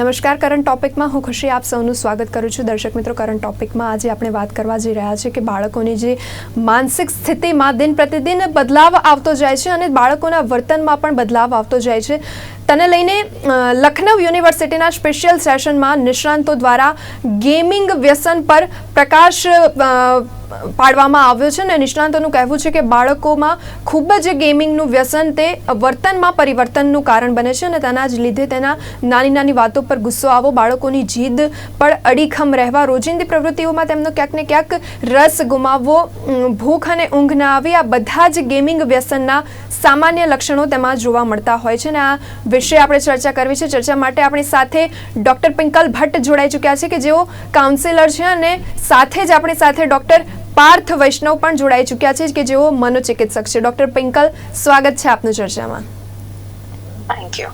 નમસ્કાર કરંટ ટોપિકમાં હું ખુશી આપ સૌનું સ્વાગત કરું છું. દર્શક મિત્રો કરંટ ટોપિકમાં આજે આપણે વાત કરવા જઈ રહ્યા છે કે બાળકોની જે માનસિક સ્થિતિમાં દિન પ્રતિદિન બદલાવ આવતો જાય છે અને બાળકોના વર્તનમાં પણ બદલાવ આવતો જાય છે. તેને લઈને લખનઉ યુનિવર્સિટીના સ્પેશિયલ સેશનમાં નિષ્ણાંતો દ્વારા ગેમિંગ વ્યસન પર પ્રકાશ પાડવામાં આવ્યો છે અને નિષ્ણાંતોનું કહેવું છે કે બાળકોમાં ખૂબ જ ગેમિંગનું વ્યસન તે વર્તનમાં પરિવર્તનનું કારણ બને છે અને તેના જ લીધે તેના નાની નાની વાતો પર ગુસ્સો આવો, બાળકોની જીદ પર અડીખમ રહેવા, રોજિંદી પ્રવૃત્તિઓમાં તેમનો ક્યાંક ને ક્યાંક રસ ગુમાવવો ભૂખ અને ઊંઘ ના આવી આ બધા જ ગેમિંગ વ્યસનના સામાન્ય લક્ષણો તેમાં જોવા મળતા હોય છે અને આ વિશે આપણે ચર્ચા કરવી છે. ચર્ચા માટે આપણી સાથે ડૉક્ટર પિંકલ ભટ્ટ જોડાઈ ચૂક્યા છે કે જેઓ કાઉન્સિલર છે અને સાથે જ આપણી સાથે ડૉક્ટર પાર્થ વૈષ્ણવ પણ જોડાઈ ચૂક્યા છે કે જેઓ મનોચિકિત્સક છે. ડૉક્ટર પિંકલ સ્વાગત છે આપનું ચર્ચામાં. થેન્ક યુ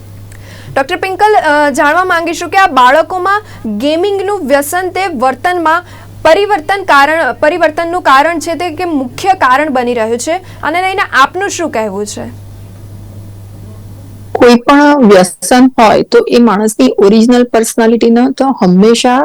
ડૉક્ટર પિંકલ જાણવા માંગીશું કે આ બાળકોમાં ગેમિંગનું વ્યસન તે વર્તનમાં પરિવર્તન કારણ પરિવર્તનનું કારણ છે તે કે મુખ્ય કારણ બની રહ્યું છે. અને લઈને આપનું શું કહેવું છે? કોઈ પણ વ્યસન હોય તો એ માણસની ઓરિજિનલ પર્સનાલિટીનો તો હંમેશા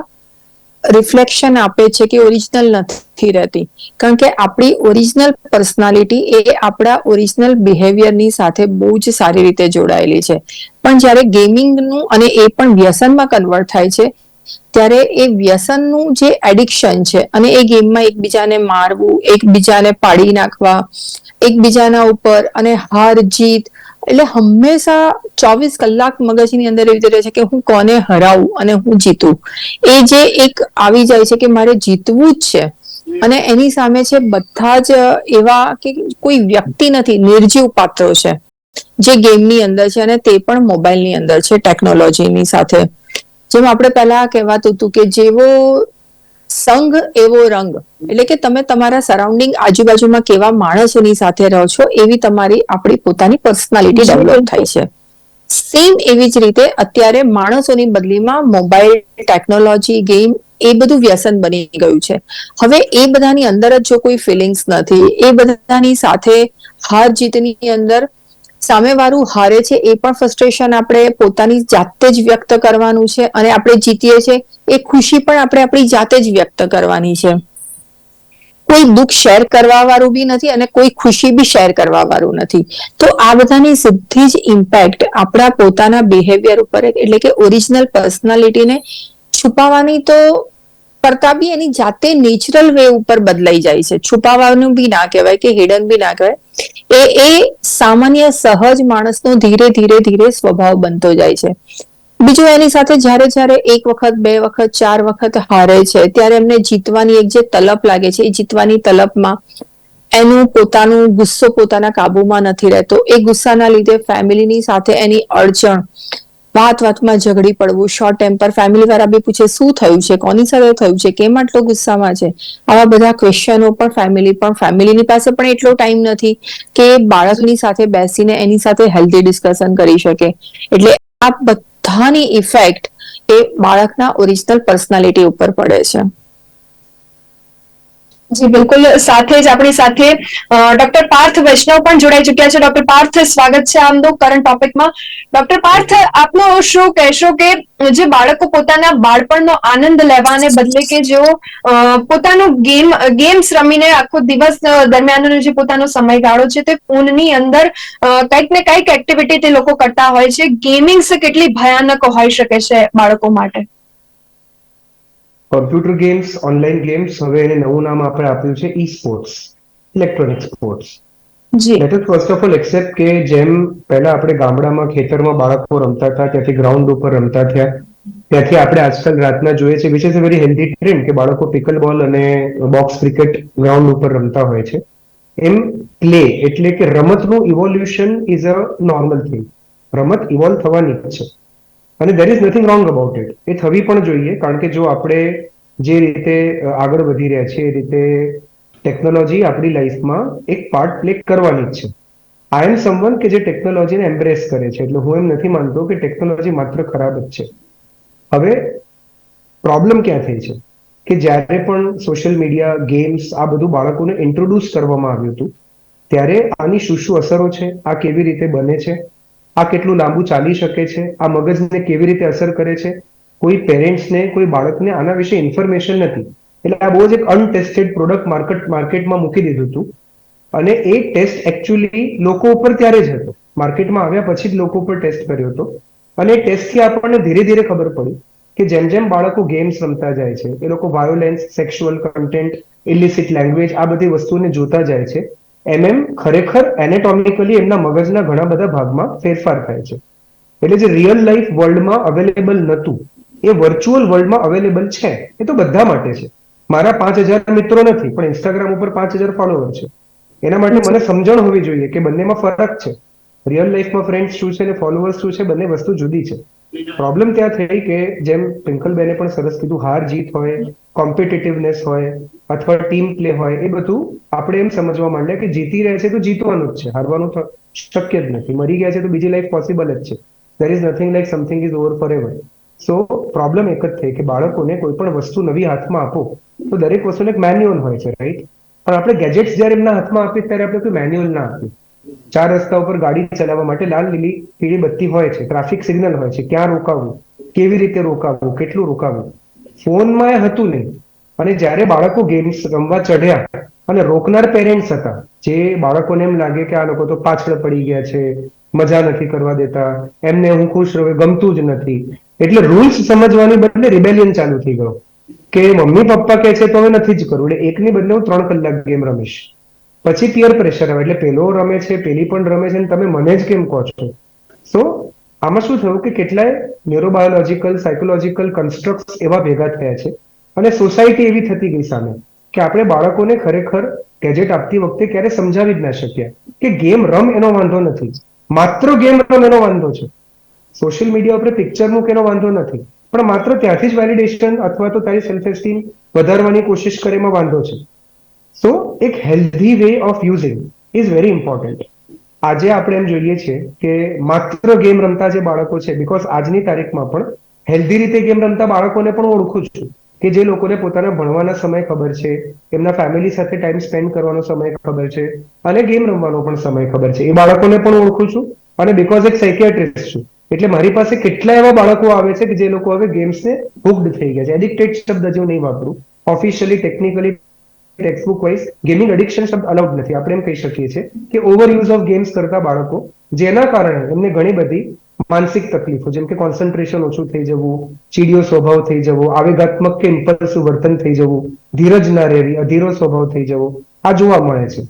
રિફ્લેક્શન આપે છે કે ઓરિજિનલ નથી રહેતી. કારણ કે આપણી ઓરિજિનલ પર્સનાલિટી એ આપણા ઓરિજિનલ બિહેવિયરની સાથે બહુ જ સારી રીતે જોડાયેલી છે. પણ જ્યારે ગેમિંગનું અને એ પણ વ્યસનમાં કન્વર્ટ થાય છે, ત્યારે એ વ્યસનનું જે એડિક્શન છે અને એ ગેમમાં એકબીજાને મારવું, એકબીજાને પાડી નાખવા, એકબીજાના ઉપર અને હાર જીત એટલે હંમેશા ચોવીસ કલાક મગજની અંદર એવી રીતે રહે છે કે હું કોને હરાવું અને હું જીતું? એ જે એક આવી જાય છે કે મારે જીતવું જ છે. અને એની સામે છે બધા જ એવા કે કોઈ વ્યક્તિ નથી, નિર્જીવ પાત્રો છે. જે ગેમની અંદર છે અને તે પણ મોબાઈલની અંદર છે, ટેકનોલોજીની સાથે. જેમ આપણે પહેલા કહેવાતું હતું કે જેવો સંઘ એવો રંગ. એટલે કે તમે તમારા સરાઉન્ડિંગ આજુબાજુમાં કેવા માણસોની સાથે રહો છો એવી તમારી આપણી પોતાની પર્સનાલિટી ડેવલપ થાય છે. સેમ એવી જ રીતે અત્યારે માણસોની બદલીમાં મોબાઈલ ટેકનોલોજી ગેમ એ બધું વ્યસન બની ગયું છે. હવે એ બધાની અંદર જ જો કોઈ ફિલિંગ્સ નથી એ બધાની સાથે હાર જીતની અંદર સામેવાળું હારે છે એ પણ ફ્રસ્ટ્રેશન આપણે પોતાની જાતે જ વ્યક્ત કરવાનું છે અને આપણે જીતીએ છીએ એ ખુશી પણ આપણે આપણી જાતે જ વ્યક્ત કરવાની છે. કોઈ દુઃખ શેર કરવા વાળું બી નથી અને કોઈ ખુશી બી શેર કરવા વાળું નથી. તો આ બધાની સીધી જ ઇમ્પેક્ટ આપણા પોતાના બિહેવિયર ઉપર એટલે કે ઓરિજિનલ પર્સનાલિટીને છુપાવવાની તો કરતા બી એની જાતે નેચરલ વે ઉપર બદલાઈ જાય છે. છુપાવવાનું બી ના કહેવાય કે હિડન બી ના કહેવાય. એ એ સામાન્ય સહજ માણસનો ધીરે ધીરે ધીરે સ્વભાવ બનતો જાય છે. બીજું એની સાથે જ્યારે જ્યારે એક વખત, બે વખત, ચાર વખત હારે છે, ત્યારે એમને જીતવાની એક જે તલપ લાગે છે, એ જીતવાની તલપમાં એનું પોતાનું ગુસ્સો પોતાના કાબુમાં નથી રહેતો. એ ગુસ્સાના લીધે ફેમિલીની સાથે એની અડચણ, વાત વાતમાં ઝઘડી પડવું શોર્ટ ટેમ્પર ફેમિલી વાળા બી પૂછે, શું થયું છે? કોની સાથે થયું છે? કેમ આટલો ગુસ્સામાં છે? આવા બધા ક્વેશ્ચનો પણ ફેમિલી પણ ફેમિલીની પાસે પણ એટલો ટાઈમ નથી કે બાળકની સાથે બેસીને એની સાથે હેલ્ધી ડિસ્કશન કરી શકે. એટલે આ બધાની ઇફેક્ટ એ બાળકના ઓરિજિનલ પર્સનાલિટી ઉપર પડે છે. જી, બિલકુલ. સાથે જ આપણી સાથે ડોક્ટર પાર્થ વૈષ્ણવ પણ જોડાઈ ચૂક્યા છે. ડોક્ટર પાર્થ, સ્વાગત છે આમનું કરંટ ટોપિકમાં ડોક્ટર પાર્થ, આપનો શું કહેશો કે, જે બાળકો પોતાના બાળપણનો આનંદ લેવાને બદલે કે જેઓ પોતાનું ગેમ, ગેમ્સ રમીને આખો દિવસ દરમિયાનનો જે પોતાનો સમયગાળો છે તે ફોનની અંદર કંઈક ને કંઈક એક્ટિવિટી તે લોકો કરતા હોય છે. ગેમિંગ્સ કેટલી ભયાનક હોઈ શકે છે બાળકો માટે? કમ્પ્યુટર ગેમ્સ ઓનલાઈન ગેમ્સ હવે એને નવું નામ આપણે આપ્યું છે E sports electronic sports let is first of all accept કે જેમ પહેલા આપણે ગામડામાં ખેતરમાં બાળકો રમતા હતા ત્યાંથી ગ્રાઉન્ડ ઉપર રમતા થયા ત્યાંથી આપણે આજકાલ રાતના જોઈએ છે which is a very healthy trend કે બાળકો પિકલ બોલ અને બોક્સ ક્રિકેટ ગ્રાઉન્ડ ઉપર રમતા હોય છે. એમ પ્લે એટલે કે રમતનું evolution is a normal thing રમત ઇવોલ્વ થવાની છે. અને there is nothing wrong about it એ થવી પણ જોઈએ, કારણ કે જો આપણે જે રીતે આગળ વધી રહ્યા છીએ, એ રીતે ટેકનોલોજી આપણી લાઈફમાં એક પાર્ટ પ્લે કરવાની જ છે. આઈ એમ સમવન કે જે ટેકનોલોજીને એમ્બ્રેસ કરે છે, એટલે હું એમ નથી માનતો કે ટેકનોલોજી માત્ર ખરાબ જ છે. હવે પ્રોબ્લેમ ક્યાં થઈ છે? કે જ્યારે પણ સોશિયલ મીડિયા ગેમ્સ આ બધું બાળકોને ઇન્ટ્રોડ્યુસ કરવામાં આવ્યું હતું, ત્યારે આની શું શું અસરો છે, આ કેવી રીતે બને છે? આ કેટલું લાંબુ ચાલી શકે છે? આ મગજને કેવી રીતે અસર કરે છે? કોઈ પેરેન્ટ્સને, કોઈ બાળકને આના વિશે ઇન્ફોર્મેશન નથી. એટલે આ બહુ જ એક અનટેસ્ટેડ પ્રોડક્ટ માર્કેટ, માર્કેટમાં મૂકી દીધું હતું. અને એ ટેસ્ટ એકચ્યુઅલી લોકો ઉપર ત્યારે જ હતો. માર્કેટમાં આવ્યા પછી જ લોકો ઉપર ટેસ્ટ કર્યો હતો. અને એ ટેસ્ટથી આપણને ધીરે ધીરે ખબર પડી કે જેમ જેમ બાળકો ગેમ્સ રમતા જાય છે, એ લોકો violence sexual content illicit language આ બધી વસ્તુઓને જોતા જાય છે એમ એમ ખરેખર એનેટોમિકલી એમના મગજના ઘણા બધા ભાગમાં ફેરફાર થાય છે. એટલે જે રિયલ લાઈફ વર્લ્ડમાં અવેલેબલ નહોતું એ વર્ચ્યુઅલ વર્લ્ડમાં અવેલેબલ છે એ તો બધા માટે છે. મારા પાંચ હજાર મિત્રો નથી પણ ઇન્સ્ટાગ્રામ ઉપર પાંચ હજાર ફોલોવર છે. એના માટે મને સમજણ હોવી જોઈએ કે બંનેમાં ફરક છે. રિયલ લાઈફમાં ફ્રેન્ડ્સ શું છે અને ફોલોવર્સ શું છે બંને વસ્તુ જુદી છે. પ્રોબ્લેમ ત્યાં થઈ કે જેમ ટ્વિંકલબેને પણ સરસ કીધું, હાર જીત હોય કોમ્પિટિટિવનેસ હોય, અથવા ટીમ પ્લે હોય, એ બધું આપણે એમ સમજવા માંડ્યા કે જીતી રહે છે તો જીતવાનું જ છે. હારવાનું શક્ય જ નથી. મરી ગયા છે તો બીજી લાઈફ પોસિબલ જ છે. There is nothing like something is over forever so problem એક જ થઈ કે બાળકોને કોઈ પણ વસ્તુ નવી હાથમાં આપો, તો દરેક વસ્તુને એક મેન્યુઅલ હોય છે રાઈટ પણ આપણે ગેજેટ્સ જ્યારે એમના હાથમાં આપીએ, ત્યારે આપણે કોઈ મેન્યુઅલ ના આપીએ. ચાર રસ્તા ઉપર ગાડી ચલાવવા માટે લાલ, લીલી, પીળી બત્તી હોય છે. ટ્રાફિક સિગ્નલ હોય છે. ક્યાં રોકાવવું કેવી રીતે રોકાવવું કેટલું રોકાવવું ફોનમાં એ હતું નહીં. અને જ્યારે બાળકો ગેમ્સ રમવા ચઢ્યા અને રોકનાર પેરેન્ટ્સ હતા, જે બાળકોને એમ લાગે કે આ લોકો તો પાછળ પડી ગયા છે, મજા નથી કરવા દેતા, એમને હું ખુશ રહું ગમતું જ નથી. એટલે રૂલ્સ સમજવાની બદલે રિબેલિયન ચાલુ થઈ ગયો. કે મમ્મી પપ્પા કહે છે તો હવે નથી જ કરવું એટલે એકની બદલે હું ત્રણ કલાક ગેમ રમીશ. પછી પિયર પ્રેશર આવે એટલે પેલો રમે છે, પેલી પણ રમે છે અને તમે મને જ કેમ કહો છો? સો આમાં શું થયું કે કેટલાય ન્યુરોબાયોલોજીકલ સાયકોલોજીકલ કન્સ્ટ્રક્ટ એવા ભેગા થયા છે અને સોસાયટી એવી થતી ગઈ સામે કે આપણે બાળકોને ખરેખર ગેજેટ આપતી વખતે ક્યારે સમજાવી જ ના શક્યા કે ગેમ રમ એનો વાંધો નથી. માત્ર ગેમ રમ એનો વાંધો છે. સોશિયલ મીડિયા ઉપર પિક્ચર મૂક એનો વાંધો નથી. પણ માત્ર ત્યાંથી જ વેલિડેશન અથવા તો તારી સેલ્ફ એસ્ટીમ વધારવાની કોશિશ કરે એમાં વાંધો છે. સો એક healthy way of using is very important આજે આપણે એમ જોઈએ છીએ કે માત્ર ગેમ રમતા જે બાળકો છે બિકોઝ આજની તારીખમાં પણ હેલ્ધી રીતે ગેમ રમતા બાળકોને પણ ઓળખું છું કે જે લોકોને પોતાના ભણવાના સમય ખબર છે, એમના ફેમિલી સાથે ટાઈમ સ્પેન્ડ કરવાનો સમય ખબર છે, અને ગેમ રમવાનો પણ સમય ખબર છે. એ બાળકોને પણ ઓળખું છું અને બીકોઝ એક સાયકિયાટ્રિસ્ટ છું, એટલે મારી પાસે કેટલા એવા બાળકો આવે છે કે જે લોકો હવે ગેમ્સને હુક્ડ થઈ ગયા છે. એડિક્ટેડ શબ્દ જો નહીં વાપરું. Officially technically textbook wise gaming addiction શબ્દ અલાઉડ નથી. આપણે એમ કહી શકીએ છીએ કે ઓવર યુઝ ઓફ ગેમ્સ કરતા બાળકો, જેના કારણે એમને ઘણી બધી માનસિક તકલીફો, જેમ કે કોન્સન્ટ્રેશન ઓછું થઈ જવું, ચીડિયો સ્વભાવ થઈ જવો, આવેગાત્મક કે ઇમ્પલ્સિવ વર્તન થઈ જવું, ધીરજ ના રહેવી, અધીરો સ્વભાવ થઈ જવો, આ જોવા મળે છે.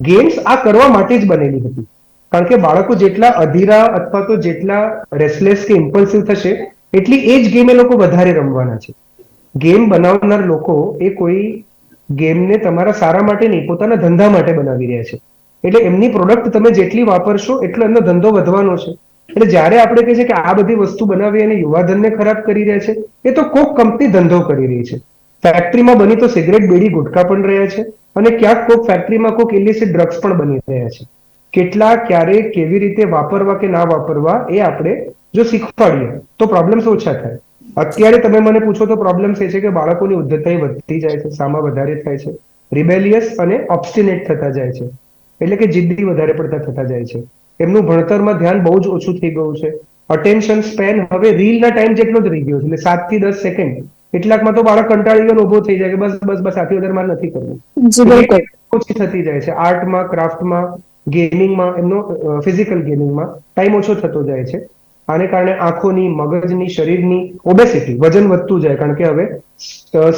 ગેમ્સ આ કરવા માટે જ બનેલી હતી. કારણ કે બાળકો જેટલા અધીરા અથવા તો જેટલા રેસલેસ કે ઇમ્પલ્સિવ થશે, એટલી એ જ ગેમ એ લોકો વધારે રમવાના છે. ગેમ બનાવનાર લોકો એ કોઈ ગેમને તમારા સારા માટે નહીં, પોતાના ધંધા માટે બનાવી રહ્યા છે. એટલે એમની પ્રોડક્ટ તમે જેટલી વાપરશો, એટલો એમનો ધંધો વધવાનો છે. એટલે જ્યારે આપણે કહીએ છીએ કે આ બધી વસ્તુ બનાવી અને યુવાધનને ખરાબ કરી રહ્યા છે, એ તો કોક કંપની ધંધો કરી રહી છે. ફેક્ટરીમાં બની તો સિગરેટ, બીડી ગુટકા પણ રહ્યા છે અને ક્યાંક કોક ફેક્ટરીમાં કોક ઇલિસિટ ડ્રગ્સ પણ બની રહ્યા છે. કેટલા, ક્યારે, કેવી રીતે વાપરવા કે ના વાપરવા એ આપણે જો શીખવાડીએ, તો પ્રોબ્લેમ્સ ઓછા થાય. અત્યારે તમે મને પૂછો તો પ્રોબ્લેમ એ છે કે બાળકોની ઉદ્ધતાઈ વધતી જાય છે સામા વધારે થાય છે રિબેલિયસ અને ઓબ્સ્ટિનેટ થતા જાય છે એટલે કે જિદ્દી વધારે પડતા થતા જાય છે. એમનું ભણતરમાં ધ્યાન બહુ જ ઓછું થઈ ગયું છે. અટેન્શન સ્પેન હવે રીલના ટાઈમ જેટલો જ રહી ગયો છે એટલે સાતથી દસ સેકન્ડ કેટલાકમાં તો બાળક કંટાળી ગયો ઊભો થઈ જાય કે બસ બસ બસ આથી વધારે મારે નથી કરવું. ઓછી થતી જાય છે. આર્ટમાં ક્રાફ્ટમાં ગેમિંગમાં એમનો ફિઝિકલ ગેમિંગમાં ટાઈમ ઓછો થતો જાય છે. આને કારણે આંખોની, મગજની, શરીરની ઓબેસિટી વજન વધતું જાય. કારણ કે હવે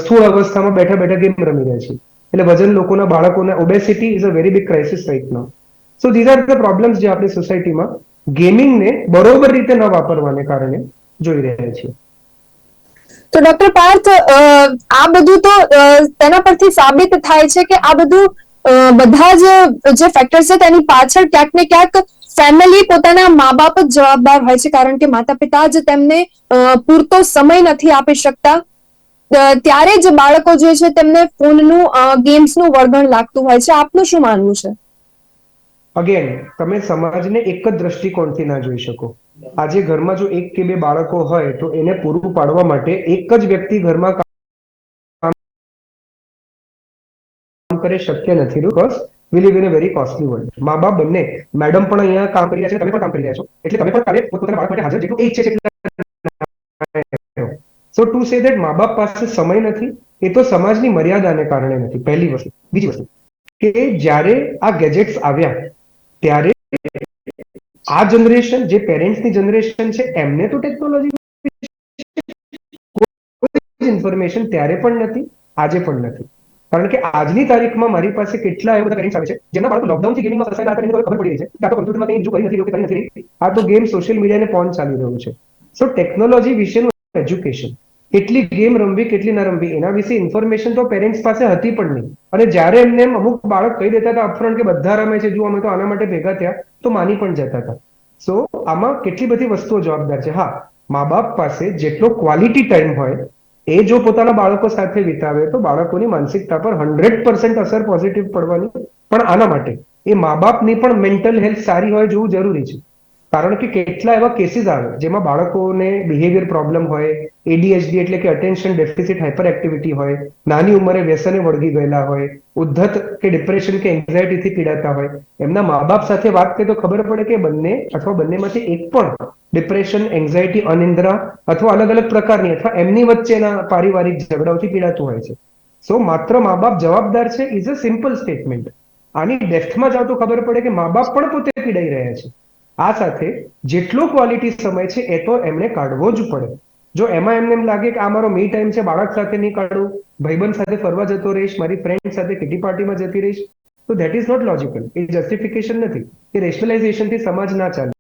સ્થૂળ અવસ્થામાં બેઠા બેઠા ગેમ રમી રહ્યા છે એટલે વજન લોકોના, બાળકોના obesity is a very big crisis right now so these are the problems જે આપણી સોસાયટીમાં ગેમિંગને બરોબર રીતે ન વાપરવાને કારણે જોઈ રહ્યા છીએ. તો ડોક્ટર પાર્થ આ બધું તો તેના પરથી સાબિત થાય છે કે આ બધું બધા જ જે ફેક્ટર્સ છે તેની પાછળ ક્યાંક ને ક્યાંક ફેમિલી પોતાના મા બાપ જ જવાબદાર હોય છે, કારણ કે માતા પિતા જ તેમને પૂરતો સમય નથી આપી શકતા. ત્યારે જ બાળકો જે છે તેમને ફોનનું ગેમ્સનું વળગણ લાગતું હોય છે. આપનું શું માનવું છે? અગેન તમે સમાજને એક જ દ્રષ્ટિકોણથી ના જોઈ શકો. આજે ઘરમાં જો એક કે બે બાળકો હોય, તો એને પૂરું પાડવા માટે એક જ વ્યક્તિ ઘરમાં કામ કરે, શક્ય નથી. Because we live in a very costly world મા બાપ બંને મેડમ પણ અહીંયા કામ કરી રહ્યા છે, તમે પણ કામ કરી રહ્યા છો. એટલે તમે પણ કાલે પોતાના બાળક માટે હાજર જેટલું ઈચ્છે સો ટુ સે દેટ મા બાપ પાસે સમય નથી, એ તો સમાજની મર્યાદાને કારણે નથી. પહેલી વસ્તુ. બીજી વસ્તુ. કે જ્યારે આ ગેજેટ્સ આવ્યા, ત્યારે આ જનરેશન જે પેરેન્ટ્સની જનરેશન છે, એમને તો ટેકનોલોજી ઇન્ફોર્મેશન ત્યારે પણ નથી, આજે પણ નથી. કારણ કે આજની તારીખમાં મારી પાસે કેટલા એવા બધા પેરેન્ટ્સ આવે છે, જેના બાળકો લોકડાઉનથી ગેમિંગમાં ફસાયેલા હતા એને ખબર પડી રહી છે કે તો કમ્પ્યુટરમાં કંઈ કરી નથી કે કરી નથી. આ તો ગેમ સોશિયલ મીડિયા ને પોન ચાલી રહ્યું છે. સો ટેકનોલોજી વિશેનું એજ્યુકેશન કેટલી ગેમ રમવી, કેટલી ન રમવી, એના વિશે ઇન્ફોર્મેશન તો પેરેન્ટ્સ પાસે હતી પણ નહીં. અને જ્યારે એમને એમ અમુક બાળક કહી દેતા હતા અપફ્રન્ટ કે બધા રમે છે જો અમે તો આના માટે ભેગા થયા, તો માની પણ જતા હતા. સો આમાં કેટલી બધી વસ્તુઓ જવાબદાર છે. હા, મા બાપ પાસે જેટલો ક્વોલિટી ટાઈમ હોય એ જો પોતાના બાળકો સાથે વિતાવે, તો બાળકોની માનસિકતા પર હંડ્રેડ પર્સન્ટ અસર પોઝિટિવ પડવાની. પણ આના માટે એ મા બાપની પણ મેન્ટલ હેલ્થ સારી હોય જોવું જરૂરી છે. કારણ કે કેટલા એવા કેસીસ આવે જેમાં બાળકોને બિહેવિયર પ્રોબ્લેમ હોય એડીએચડી એટલે કે અટેન્શન ડેફિસિટ હાઇપર એક્ટિવિટી હોય, નાની ઉંમરે વ્યસને વળગી ગયેલા હોય, ઉદ્ધત કે ડિપ્રેશન કે એન્ઝાયટીથી પીડાતા હોય, એમના મા બાપ સાથે વાત કરીએ તો ખબર પડે કે બંને અથવા બંનેમાંથી એક પણ ડિપ્રેશન એન્ઝાયટી અનિંદ્રા અથવા અલગ અલગ પ્રકારની અથવા એમની વચ્ચેના પારિવારિક ઝઘડાઓથી પીડાતું હોય છે. સો માત્ર મા બાપ જવાબદાર છે ઇઝ અ સિમ્પલ સ્ટેટમેન્ટ આની ડેફ્થમાં જાવ તો ખબર પડે કે મા બાપ પણ પોતે પીડાઈ રહ્યા છે. આ સાથે જેટલો ક્વોલિટી સમય છે એ તો એમણે કાઢવો જ પડે. જો એમાં એમને એમ લાગે કે આ મારો મી ટાઈમ છે, બાળક સાથે નહીં કાઢું, ભાઈબંધ સાથે ફરવા જતો રહીશ, મારી ફ્રેન્ડ સાથે કિટી પાર્ટીમાં જતી રહીશ, તો ધેટ ઇઝ નોટ લોજિકલ એ જસ્ટિફિકેશન નથી. એ રેશનલાઇઝેશનથી સમાજ ના ચાલે.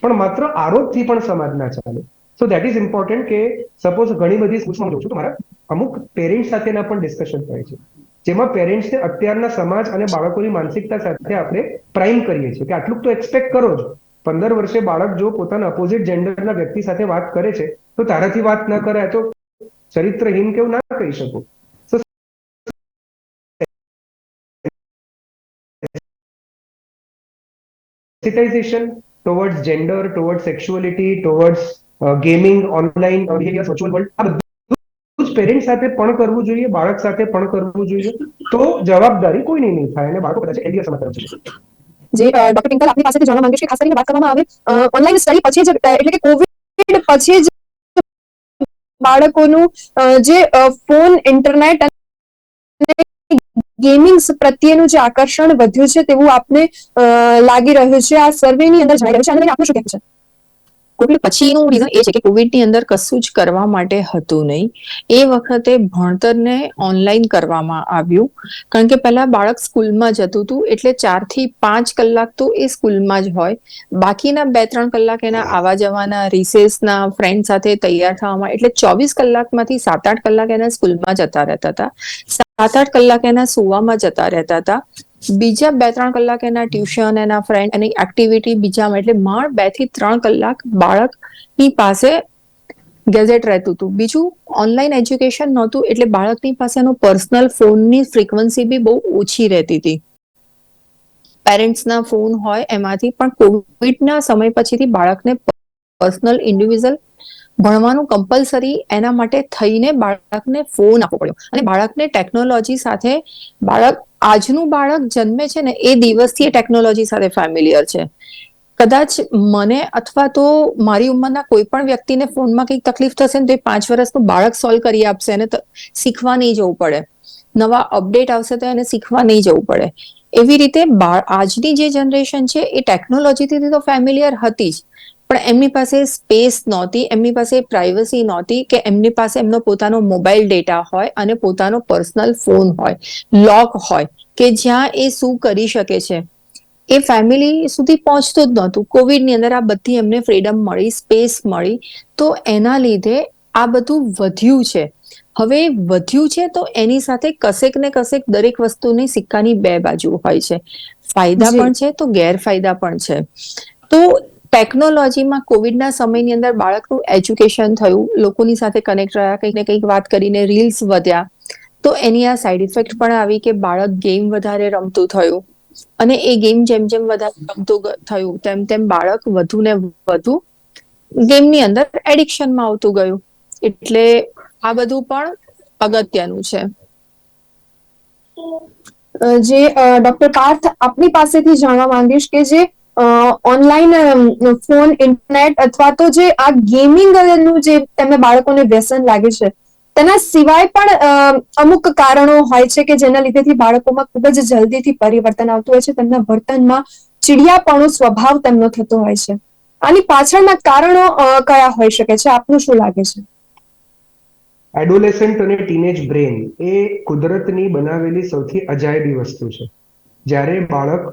પણ માત્ર આરોપથી પણ સમાજ ના ચાલે. સો દેટ ઇઝ ઇમ્પોર્ટન્ટ કે સપોઝ ઘણી બધી સૂચના જોઉં છું મારા અમુક પેરેન્ટ્સ સાથેના પણ ડિસ્કશન થાય છે. જેમાં પેરેન્ટ્સને અત્યારના સમાજ અને બાળકોની માનસિકતા સાથે આપણે પ્રાઇમ કરીએ છીએ. કે આટલું તો એક્સપેક્ટ કરો જ. પંદર વર્ષે બાળક જો પોતાના અપોઝિટ જેન્ડરના વ્યક્તિ સાથે વાત કરે છે તો તારાથી વાત ન કરે તો ચરિત્રહીન કેવું ના કહી શકું? Sensitization towards gender towards sexuality towards gaming online virtual world. આ પેરેન્ટ સાથે પણ કરવું જોઈએ, બાળક સાથે પણ કરવું જોઈએ, તો જવાબદારી કોઈની નહીં થાય અને બાળકો કદાચ એલિયર સમાચાર છે. જે ડોક્ટર પિંકલ આપની પાસેથી જાણવા માંગીશ કે ખાસ કરીને વાત કરવામાં આવે ઓનલાઈન સ્ટડી પછી જ એટલે કે કોવિડ પછી જ બાળકોનું જે ફોન ઇન્ટરનેટ અને ગેમિંગ પ્રત્યેનું જે આકર્ષણ વધ્યું છે તેવું આપને લાગી રહ્યું છે. આ સર્વેની અંદર જણાઈ રહ્યું છે. અને આપનું શું કહેવું છે? કોવિડ પછીનું રીઝન એ છે કે કોવિડની અંદર કશું જ કરવા માટે હતું નહીં. એ વખતે ભણતરને ઓનલાઈન કરવામાં આવ્યું. કારણ કે પહેલા બાળક સ્કૂલમાં જતું હતું એટલે ચારથી પાંચ કલાક તો એ સ્કૂલમાં જ હોય. બાકીના બે ત્રણ કલાક એના આવા જવાના રિસેસના ફ્રેન્ડ સાથે તૈયાર થવામાં એટલે ચોવીસ કલાકમાંથી સાત આઠ કલાક એના સ્કૂલમાં જતા રહેતા હતા. સાત આઠ કલાક એના સુવામાં જતા રહેતા હતા. બીજા બે ત્રણ કલાક એના ટ્યુશન, એના ફ્રેન્ડ એની એક્ટિવિટી બીજામાં. એટલે માળ બેથી ત્રણ કલાક બાળકની પાસે ગેઝેટ રહેતું હતું. બીજું ઓનલાઈન એજ્યુકેશન નહોતું, એટલે બાળકની પાસેનો પર્સનલ ફોનની ફ્રીક્વન્સી બી બહુ ઓછી રહેતી હતી. પેરેન્ટ્સના ફોન હોય એમાંથી, પણ કોવિડના સમય પછીથી બાળકને પર્સનલ ઇન્ડિવિજ્યુઅલ ભણવાનું કમ્પલસરી એના માટે થઈને બાળકને ફોન આપવો પડ્યો. અને બાળકને ટેકનોલોજી સાથે બાળક આજનું બાળક જન્મે છે ને એ દિવસથી એ ટેકનોલોજી સાથે ફેમિલિયર છે. કદાચ મને અથવા તો મારી ઉંમરના કોઈ પણ વ્યક્તિને ફોનમાં કંઈક તકલીફ થશે ને તો એ પાંચ વર્ષનું બાળક સોલ્વ કરી આપશે અને શીખવા નહીં જવું પડે. નવા અપડેટ આવશે તો એને શીખવા નહીં જવું પડે. એવી રીતે આજની જે જનરેશન છે એ ટેકનોલોજીથી તો ફેમિલિયર હતી જ. પણ એમની પાસે સ્પેસ નહોતી એમની પાસે પ્રાઇવસી નહોતી કે એમની પાસે એમનો પોતાનો મોબાઈલ ડેટા હોય અને પોતાનો પર્સનલ ફોન હોય લોક હોય કે જ્યાં એ શું કરી શકે છે. એ ફેમિલી સુધી પહોંચતું જ નહોતું. કોવિડની અંદર આ બધી એમને ફ્રીડમ મળી સ્પેસ મળી તો એના લીધે આ બધું વધ્યું છે. હવે વધ્યું છે તો એની સાથે કશેક ને કશેક દરેક વસ્તુની સિક્કાની બે બાજુ હોય છે. ફાયદા પણ છે તો ગેરફાયદા પણ છે. તો ટેકનોલોજીમાં કોવિડના સમયની અંદર બાળકનું એજ્યુકેશન થયું, લોકોની સાથે કનેક્ટ રહ્યા, કંઈક ને કંઈક વાત કરીને રીલ્સ વધ્યા. તો એની આ સાઈડ ઇફેક્ટ પણ આવી કે બાળક ગેમ વધારે રમતું થયું. અને એ ગેમ જેમ જેમ વધારે રમતું થયું, તેમ તેમ બાળક વધુ ને વધુ ગેમની અંદર એડિક્શનમાં આવતું ગયું. એટલે આ બધું પણ અગત્યનું છે. જે ડોક્ટર પાર્થ આપની પાસેથી જાણવા માંગીશ કે જે ઓનલાઈન ફોન ઇન્ટરનેટ અથવા તો જે આ ગેમિંગનું જે તમે બાળકોને વ્યસન લાગે છે, તેના સિવાય પણ અમુક કારણો હોય છે કે જેના લીધેથી બાળકોમાં ખૂબ જ જલ્દીથી પરિવર્તન આવતું હોય છે, તેમના વર્તનમાં ચીડિયાપણો સ્વભાવ તેમનો થતો હોય છે. આની પાછળના કારણો કયા હોઈ શકે છે? આપનું શું લાગે છે? એડોલેસન્ટ અને ટીનેજ બ્રેન એ કુદરતની બનાવેલી સૌથી અજાયબી વસ્તુ છે. જ્યારે બાળક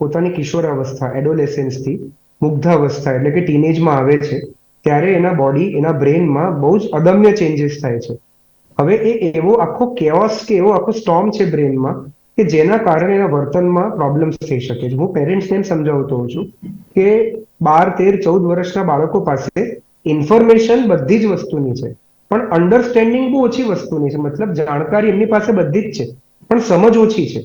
પોતાની કિશોરાવસ્થા એડોલેસન્સથી મુગ્ધાવસ્થા એટલે કે ટીનેજમાં આવે છે, ત્યારે એના બોડી એના બ્રેનમાં બહુ જ અદમ્ય ચેન્જીસ થાય છે. હવે એ એવો આખો કેઓસ કે એવો આખો સ્ટોર્મ છે બ્રેનમાં કે જેના કારણે એના વર્તનમાં પ્રોબ્લેમ્સ થઈ શકે છે. હું પેરેન્ટ્સને એમ સમજાવતો હોઉં છું કે બાર, તેર, ચૌદ વર્ષના બાળકો પાસે ઇન્ફોર્મેશન બધી જ વસ્તુની છે, પણ અન્ડરસ્ટેન્ડિંગ બહુ ઓછી વસ્તુની છે. મતલબ જાણકારી એમની પાસે બધી જ છે, પણ સમજ ઓછી છે.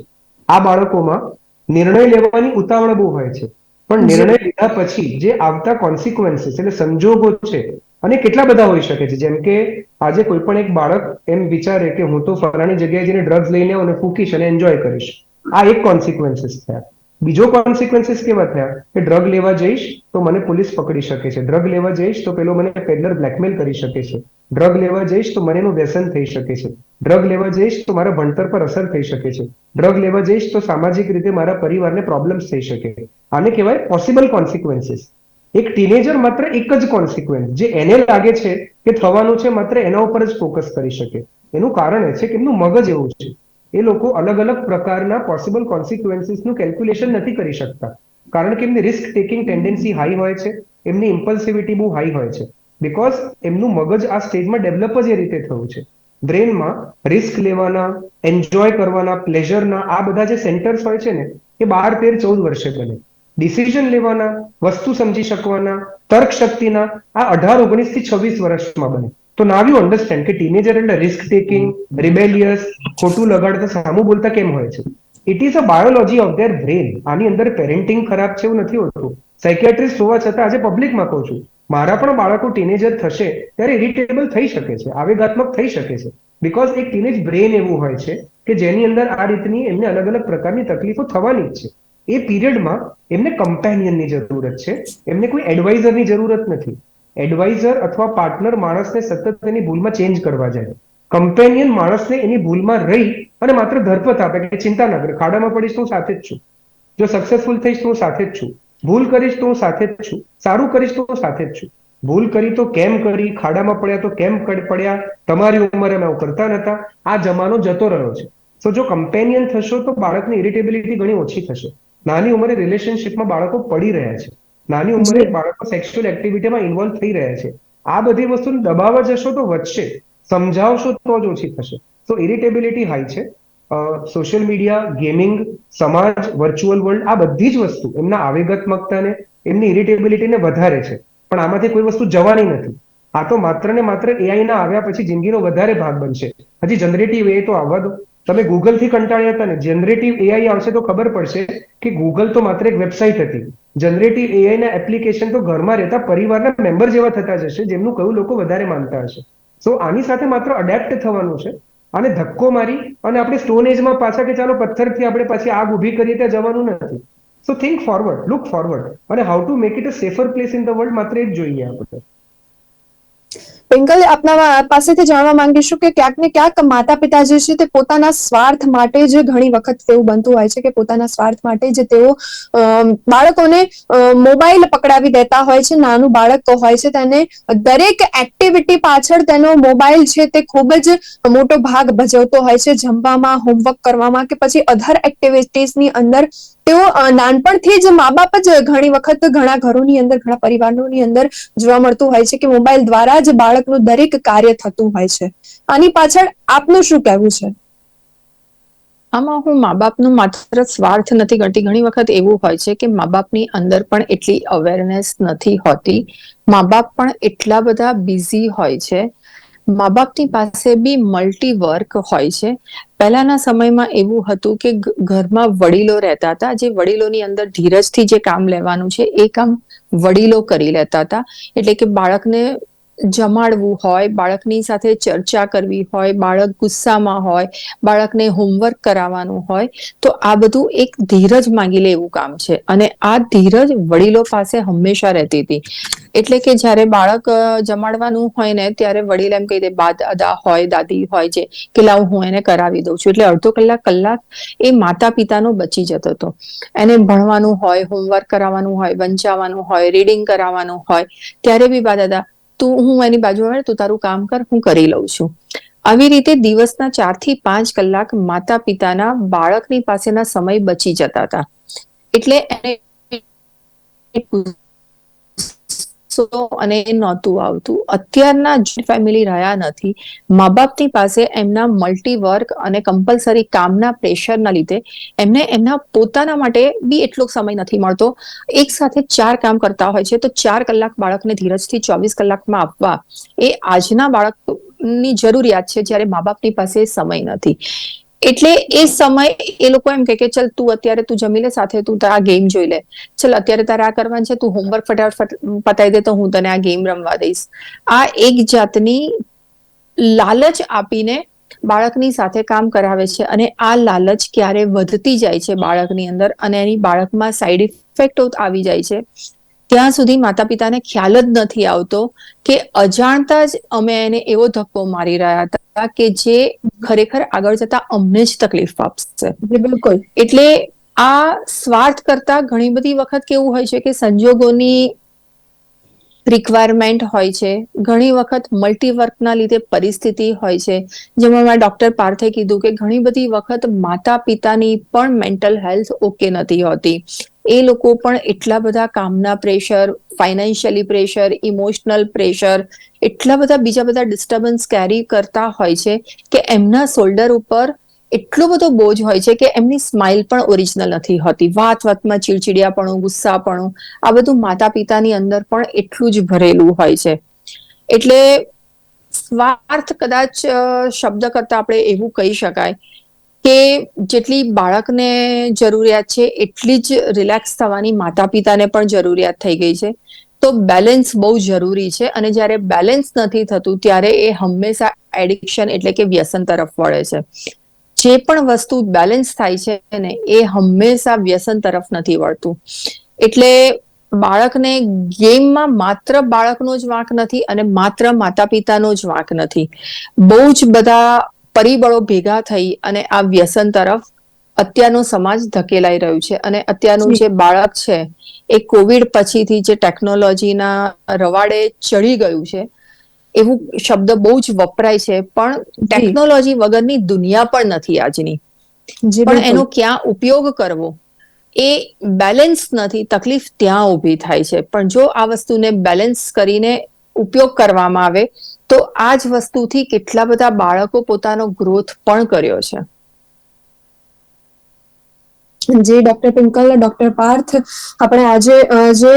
આ બાળકોમાં નિર્ણય લેવાની ઉતાવળ બહુ હોય છે. પણ નિર્ણય લીધા પછી જે આવતા કોન્સિક્વન્સીસ એટલે સંજોગો છે અને કેટલા બધા હોઈ શકે છે. જેમ કે આજે કોઈ પણ એક બાળક એમ વિચારે કે હું તો ફલાણી જગ્યાએ જઈને ડ્રગ્સ લઈને અને ફૂકીશ અને એન્જોય કરીશ. આ એક કોન્સિક્વન્સીસ થયા બીજો કોન્સિક્વન્સીસ કેવા થયા? કે ડ્રગ લેવા જઈશ તો મને પોલીસ પકડી શકે છે. ડ્રગ લેવા જઈશ તો પેલો મને પેડલર બ્લેકમેલ કરી શકે છે. ડ્રગ લેવા જઈશ તો મને એનું વ્યસન થઈ શકે છે. ડ્રગ લેવા જઈશ તો મારા ભણતર પર અસર થઈ શકે છે. ડ્રગ લેવા જઈશ તો સામાજિક રીતે મારા પરિવારને પ્રોબ્લેમ્સ થઈ શકે. આને કહેવાય પોસિબલ કોન્સિક્વન્સીસ એક ટીનેજર માત્ર એક જ કોન્સિક્વન્સ જે એને લાગે છે કે થવાનું છે માત્ર એના ઉપર જ ફોકસ કરી શકે. એનું કારણ એ છે કે એમનું મગજ એવું છે. એ લોકો અલગ અલગ પ્રકારના પોસિબલ કોન્સિક્વન્સીસનું કેલ્ક્યુલેશન નથી કરી શકતા. કારણ કે એમની રિસ્ક ટેકિંગ ટેન્ડન્સી હાઈ હોય છે, એમની ઇમ્પલ્સિવિટી બહુ હાઈ હોય છે. બિકોઝ એમનું મગજ આ સ્ટેજમાં ડેવલપ જ એ રીતે થયું છે. બ્રેનમાં રિસ્ક લેવાના એન્જોય કરવાના પ્લેઝરના આ બધા જે સેન્ટર્સ હોય છે ને, એ બાર, તેર, ચૌદ વર્ષે બને. ડિસિઝન લેવાના, વસ્તુ સમજી શકવાના, તર્ક શક્તિના, આ અઢાર, ઓગણીસથી છવ્વીસ વર્ષમાં બને. તો નાવ યુ અન્ડરસ્ટેન્ડ કે ટીનેજર એટલે રિસ્ક ટેકિંગ રિબેલિયસ ખોટું લગાડતા સામું બોલતા કેમ હોય છે? It is a biology of their brain આની અંદર પેરેન્ટિંગ ખરાબ છે એવું નથી હોતું. સાયકેટ્રિસ્ટ હોવા છતાં આજે પબ્લિકમાં કહું છું, મારા પણ બાળકો ટીનેજર થશે ત્યારે ઇરિટેબલ થઈ શકે છે, આવેગાત્મક થઈ શકે છે. બિકોઝ એક ટીનેજ બ્રેન એવું હોય છે કે જેની અંદર આ રીતની એમને અલગ અલગ પ્રકારની તકલીફો થવાની જ છે. એ પીરિયડમાં એમને કમ્પેનિયનની જરૂરત છે, એમને કોઈ એડવાઇઝરની જરૂરત નથી. એડવાઇઝર અથવા પાર્ટનર માણસને સતત એની ભૂલમાં ચેન્જ કરવા જાય. કમ્પેનિયન માણસને એની ભૂલમાં રહી અને માત્ર ધરપત આપે કે ચિંતા ના કરે. ખાડામાં પડીશ તો હું સાથે જ છું. જો સક્સેસફુલ થઈશ તો હું સાથે જ છું. ભૂલ કરીશ તો હું સાથે જ છું. સારું કરીશ તો હું સાથે જ છું. ભૂલ કરી તો કેમ કરી? ખાડામાં પડ્યા તો કેમ પડ્યા? તમારી ઉંમરે આવું કરતા નતા. આ જમાનો જતો રહ્યો છે. સો જો કમ્પેનિયન થશો તો બાળકની ઇરિટેબિલિટી ઘણી ઓછી થશે. નાની ઉંમરે રિલેશનશિપમાં બાળકો પડી રહ્યા છે. નાની ઉંમરે બાળકો સેક્સ્યુઅલ એક્ટિવિટીમાં ઇન્વોલ્વ થઈ રહ્યા છે. આ બધી વસ્તુને દબાવવા જશો તો વધશે. સમજાવશો તો જ ઓછી થશે. તો ઇરિટેબિલિટી હાઈ છે. સોશિયલ મીડિયા ગેમિંગ સમાજ વર્ચ્યુઅલ વર્લ્ડ આ બધી જ વસ્તુ એમના આવેગાત્મકતાને એમની ઇરિટેબિલિટીને વધારે છે. પણ આમાંથી કોઈ વસ્તુ જવાની નથી. આ તો માત્ર ને માત્ર એઆઈ ના આવ્યા પછી જિંદગીનો વધારે ભાગ બનશે. હજી જનરેટિવ એ તો આવવા દો. તમે ગૂગલથી કંટાળ્યા હતા ને? જનરેટિવ એઆઈ આવશે તો ખબર પડશે કે ગૂગલ તો માત્ર એક વેબસાઇટ હતી. જનરેટિવ એઆઈ ના એપ્લિકેશન તો ઘરમાં રહેતા પરિવારના મેમ્બર જેવા થતા જશે જેમનું કયું લોકો વધારે માનતા હશે. સો આની સાથે માત્ર અડેપ્ટ થવાનું છે અને ધક્કો મારી અને આપણે સ્ટોન એજમાં પાછા કે ચાલો પથ્થરથી આપણે પાછી આગ ઊભી કરીએ ત્યાં જવાનું નથી. So think forward look forward અને how to make it a safer place in the world માત્ર એ જ જોઈએ આપણે. પિંકલ આપના પાસેથી જાણવા માંગીશું કે ક્યાંક ને ક્યાંક માતા પિતા જે છે તે પોતાના સ્વાર્થ માટે જ ઘણી વખત તેવું બનતું હોય છે કે પોતાના સ્વાર્થ માટે જ તેઓ બાળકોને મોબાઈલ પકડાવી દેતા હોય છે. નાનું બાળક તો હોય છે તેને દરેક એક્ટિવિટી પાછળ તેનો મોબાઈલ છે તે ખૂબ જ મોટો ભાગ ભજવતો હોય છે. જમવામાં હોમવર્ક કરવામાં કે પછી અધર એક્ટિવિટીઝની અંદર તેઓ નાનપણથી જ મા બાપ જ ઘણી વખત ઘણા ઘરોની અંદર, ઘણા પરિવારોની અંદર જોવા મળતું હોય છે કે મોબાઈલ દ્વારા જ બાળકનું દરેક કાર્ય થતું હોય છે. આની પાછળ આપનું શું કહેવું છે? આમાં હું મા બાપનું માત્ર સ્વાર્થ નથી ગણતી ઘણી વખત એવું હોય છે કે મા બાપની અંદર પણ એટલી અવેરનેસ નથી હોતી. મા બાપ પણ એટલા બધા બિઝી હોય છે. મા બાપની પાસે બી મલ્ટી વર્ક હોય છે. પહેલાના સમયમાં એવું હતું કે ઘરમાં વડીલો રહેતા હતા. જે વડીલોની અંદર ધીરજથી જે કામ લેવાનું છે, એ કામ વડીલો કરી લેતા હતા. એટલે કે બાળકને જમાડવું હોય, બાળકની સાથે ચર્ચા કરવી હોય, બાળક ગુસ્સામાં હોય, બાળકને હોમવર્ક કરાવવાનું હોય, તો આ બધું એક ધીરજ માંગી લે એવું કામ છે. અને આ ધીરજ વડીલો પાસે હંમેશા રહેતી હતી. એટલે કે જ્યારે બાળક જમાડવાનું હોય ને, ત્યારે વડીલ એમ કહી દે, બા, દાદા હોય, દાદી હોય છે કે લાવ હું એને કરાવી દઉં છું. એટલે અડધો કલાક કલાક એ માતા પિતાનો બચી જતો હતો. એને ભણવાનું હોય હોમવર્ક કરાવવાનું હોય વંચાવવાનું હોય રીડિંગ કરાવવાનું હોય, ત્યારે બી, બા, દાદા તું, હું એની બાજુમાં તું તારું કામ કર, હું કરી લઉં છું. આવી રીતે દિવસના ચારથી પાંચ કલાક માતા પિતાના બાળકની પાસેના સમય બચી જતા હતા. એટલે એને ગુસ્સો અને નહોતું આવતું. અત્યારના ફેમિલી રહ્યા નથી. મા બાપની પાસે એમના મલ્ટી વર્ક અને કમ્પલસરી કામના પ્રેશરના લીધે એમને એમના પોતાના માટે બી એટલો સમય નથી મળતો. એક સાથે ચાર કામ કરતા હોય છે તો ચાર કલાક બાળકને ધીરજથી ચોવીસ કલાકમાં આપવા એ આજના બાળકની જરૂરિયાત છે જ્યારે મા બાપની પાસે સમય નથી. એટલે એ સમય એ લોકો એમ કે કે, ચલ તું અત્યારે તું જમી લે, સાથે તું તારા ગેમ જોઈ લે. ચલ, અત્યારે તારે આ કરવાનું છે, તું હોમવર્ક ફટાફટ પતાવી દે તો હું તને આ ગેમ રમવા દઈશ. આ એક જાતની લાલચ આપીને બાળકની સાથે કામ કરાવે છે અને આ લાલચ ક્યારે વધતી જાય છે બાળકની અંદર અને એની બાળકમાં સાઈડ ઇફેક્ટો આવી જાય છે. ત્યાં સુધી માતા પિતાને ખ્યાલ જ નથી આવતો કે અજાણતા જ અમે એને એવો ધક્કો મારી રહ્યા હતા કે જે ખરેખર આગળ જતા અમને જ તકલીફ આપશે. બિલકુલ. એટલે આ સ્વાર્થ કરતા ઘણી બધી વખત કેવું હોય છે કે સંજોગોની રિક્વાયરમેન્ટ હોય છે. ઘણી વખત મલ્ટીવર્કના લીધે પરિસ્થિતિ હોય છે. જેમાં મેં ડોક્ટર પાર્થે કીધું કે ઘણી બધી વખત માતા પિતાની પણ મેન્ટલ હેલ્થ ઓકે નથી હોતી. એ લોકો પણ એટલા બધા કામના pressure financially pressure emotional pressure એટલા બધા બીજા બધા ડિસ્ટર્બન્સ કેરી કરતા હોય છે કે એમના શોલ્ડર ઉપર એટલો બધો બોજ હોય છે કે એમની સ્માઇલ પણ ઓરિજિનલ નથી હોતી. વાત વાતમાં ચીડચીડિયાપણું, ગુસ્સાપણું, આ બધું માતા પિતાની અંદર પણ એટલું જ ભરેલું હોય છે. એટલે સ્વાર્થ કદાચ શબ્દ કરતા આપણે એવું કહી શકાય કે જેટલી બાળકને જરૂરિયાત છે, એટલી જ રિલેક્સ થવાની માતા પિતાને પણ જરૂરિયાત થઈ ગઈ છે. તો બેલેન્સ બહુ જરૂરી છે અને જ્યારે બેલેન્સ નથી થતું, ત્યારે એ હંમેશા એડિક્શન એટલે કે વ્યસન તરફ વળે છે. જે પણ વસ્તુ બેલેન્સ થાય છે ને, એ હંમેશા વ્યસન તરફ નથી વળતું. એટલે બાળકને ગેમમાં માત્ર બાળકનો જ વાંક નથી અને માત્ર માતા પિતાનો જ વાંક નથી. બહુ જ બધા પરિબળો ભેગા થઈ અને આ વ્યસન તરફ અત્યારનો સમાજ ધકેલાઈ રહ્યું છે. અને અત્યારનું જે. બાળક છે એ કોવિડ પછીથી જે ટેકનોલોજીના રવાડે ચડી ગયું છે એવું શબ્દ બહુ જ વપરાય છે. પણ ટેકનોલોજી વગરની દુનિયા પણ નથી આજની. પણ એનો ક્યાં ઉપયોગ કરવો? એ બેલેન્સ નથી તકલીફ ત્યાં ઊભી થાય છે. પણ જો આ વસ્તુને બેલેન્સ કરીને ઉપયોગ કરવામાં આવે તો આ જ વસ્તુથી કેટલા બધા બાળકો પોતાનો ગ્રોથ પણ કર્યો છે. જી ડોક્ટર પિંકલ ડોક્ટર પાર્થ આપણે આજે જે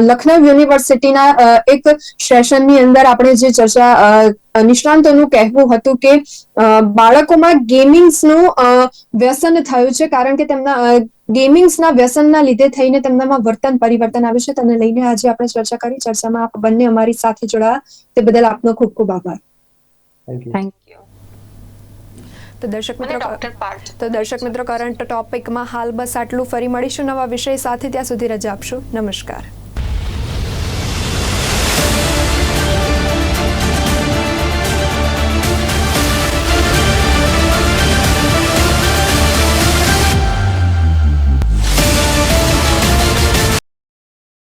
લખનઉ યુનિવર્સિટીના એક સેશનની અંદર આપણે જે ચર્ચા નિષ્ણાંતોનું કહેવું હતું કે અ, બાળકોમાં ગેમિંગ્સનું અ, વ્યસન થયું છે કારણ કે તેમના ગેમિંગ્સના વ્યસનના લીધે થઈને તેમનામાં વર્તન પરિવર્તન આવ્યું છે. તેને લઈને આજે આપણે ચર્ચા કરી. ચર્ચામાં આપ બંને અમારી સાથે જોડાયા. તે બદલ આપનો ખૂબ ખૂબ આભાર. થેન્ક થેન્ક યુ તો દર્શક મિત્રો તો દર્શક મિત્રો કરંટ ટોપિકમાં હાલ બસ આટલું. ફરી મળીશું નવા વિષય સાથે. ત્યાં સુધી રજા આપશું. નમસ્કાર.